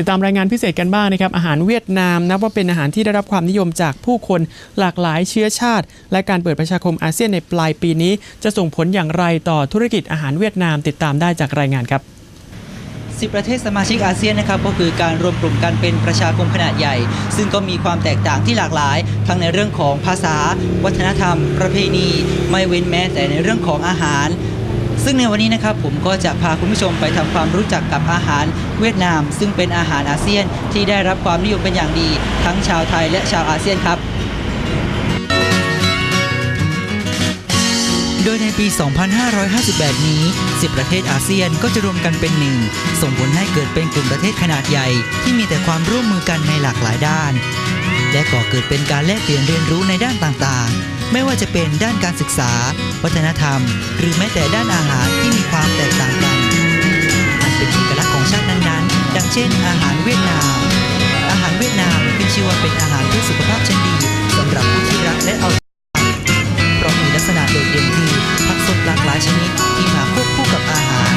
ติดตามรายงานพิเศษกันบ้างนะครับอาหารเวียดนามนับว่าเป็นอาหารที่ได้รับความนิยมจากผู้คนหลากหลายเชื้อชาติ และการเปิดประชาคมอาเซียนในปลายปีนี้ จะส่งผลอย่างไรต่อธุรกิจอาหารเวียดนามติดตามได้จากรายงานครับ10 ประเทศสมาชิกอาเซียนนะครับก็คือการรวมกลุ่มกันเป็นประชาคมขนาดใหญ่ ซึ่งก็มีความแตกต่างที่หลากหลาย ทั้งในเรื่องของภาษา วัฒนธรรม ประเพณี ไม่เว้นแม้แต่ในเรื่องของอาหาร ซึ่งในวันนี้นะครับผมก็จะพาคุณผู้ชมไปทำความรู้จักกับอาหารเวียดนาม ซึ่งเป็นอาหารอาเซียนที่ได้รับความนิยมเป็นอย่างดี ทั้งชาวไทยและชาวอาเซียนครับ โดยในปี 2558 นี้ 10 ประเทศอาเซียนก็จะรวมกันเป็นหนึ่ง ส่งผลให้เกิดเป็นกลุ่มประเทศขนาดใหญ่ ที่มีแต่ความร่วมมือกันในหลากหลายด้าน และก่อเกิดเป็นการแลกเปลี่ยนเรียนรู้ในด้านต่างๆ ไม่ว่าจะเป็นด้านการศึกษา วัฒนธรรม หรือแม้แต่ด้านอาหารที่มีความแตกต่างกัน อันเป็นเอกลักษณ์ของชาตินั้นๆ ดังเช่น อาหารเวียดนาม อาหารเวียดนามขึ้นชื่อว่าเป็นอาหารเพื่อสุขภาพชั้นดีสำหรับผู้ที่รักและเอาใจเพราะมีลักษณะโดดเด่นคือผักสดหลากหลายชนิดที่มาควบคู่กับอาหาร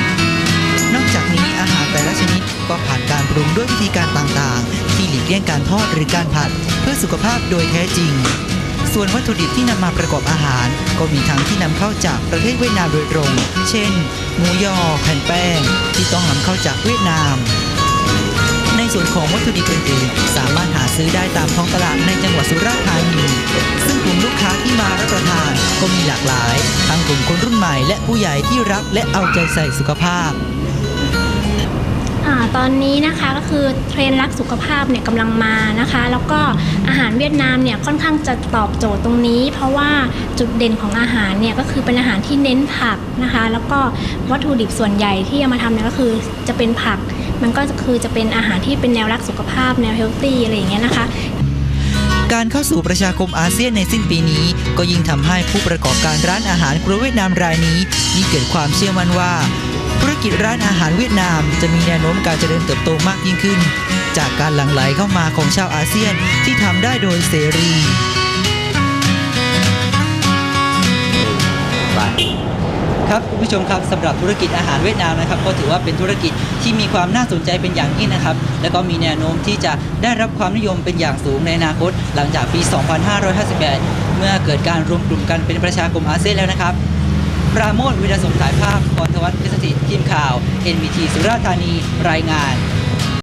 นอกจากนี้อาหารแต่ละชนิดก็ผ่านการปรุงด้วยวิธีการต่างๆ ที่หลีกเลี่ยงการทอดหรือการผัด เพื่อสุขภาพโดยแท้จริง ส่วนวัตถุดิบที่นำมาประกอบอาหาร ก็มีทั้งที่นำเข้าจากประเทศเวียดนามโดยตรง เช่น หมูยอแผ่นแป้ง ที่ต้องนำเข้าจากเวียดนาม ในส่วนของวัตถุดิบอื่นๆสามารถหาซื้อได้ตามท้องตลาดในจังหวัดสุราษฎร์ธานี ซึ่งกลุ่มลูกค้าที่มารับประทานก็มีหลากหลาย ทั้งกลุ่มคนรุ่นใหม่และผู้ใหญ่ที่รักและเอาใจใส่สุขภาพ ตอนนี้นะคะก็คือเทรนด์รักสุขภาพเนี่ยกำลังมานะคะ แล้วก็อาหารเวียดนามเนี่ยค่อนข้างจะตอบโจทย์ตรงนี้ เพราะว่าจุดเด่นของอาหารเนี่ยก็คือเป็นอาหารที่เน้นผักนะคะ แล้วก็วัตถุดิบส่วนใหญ่ที่เอามาทำเนี่ยก็คือจะเป็นผัก มันก็คือจะเป็นอาหารที่เป็นแนวรักสุขภาพแนวเฮลตี้อะไรอย่างเงี้ยนะคะการเข้าสู่ประชาคมอาเซียนในสิ้นปีนี้ ก็ยิ่งทำให้ผู้ประกอบการร้านอาหารครัวเวียดนามรายนี้ยิ่งเกิดความเชื่อมั่นว่า ธุรกิจร้านอาหารเวียดนาม จะมีแนวโน้มการเจริญเติบโตมากยิ่งขึ้น จากการหลั่งไหลเข้ามาของชาวอาเซียนที่ทำได้โดยเสรีครับคุณผู้ชมครับสำหรับธุรกิจอาหารเวียดนามนะครับ ก็ถือว่าเป็นธุรกิจที่มีความน่าสนใจเป็นอย่างยิ่งนะครับ แล้วก็มีแนวโน้มที่จะได้รับความนิยมเป็นอย่างสูงในอนาคต หลังจากปี 2558 เมื่อเกิดการรวมกลุ่มกันเป็นประชาคมอาเซียนแล้วนะครับ ปราโมทวิรสมถ่ายภาพพรทวัฒน์เพชรสถิตย์ทีมข่าว NBT สุราษฎร์ธานีรายงาน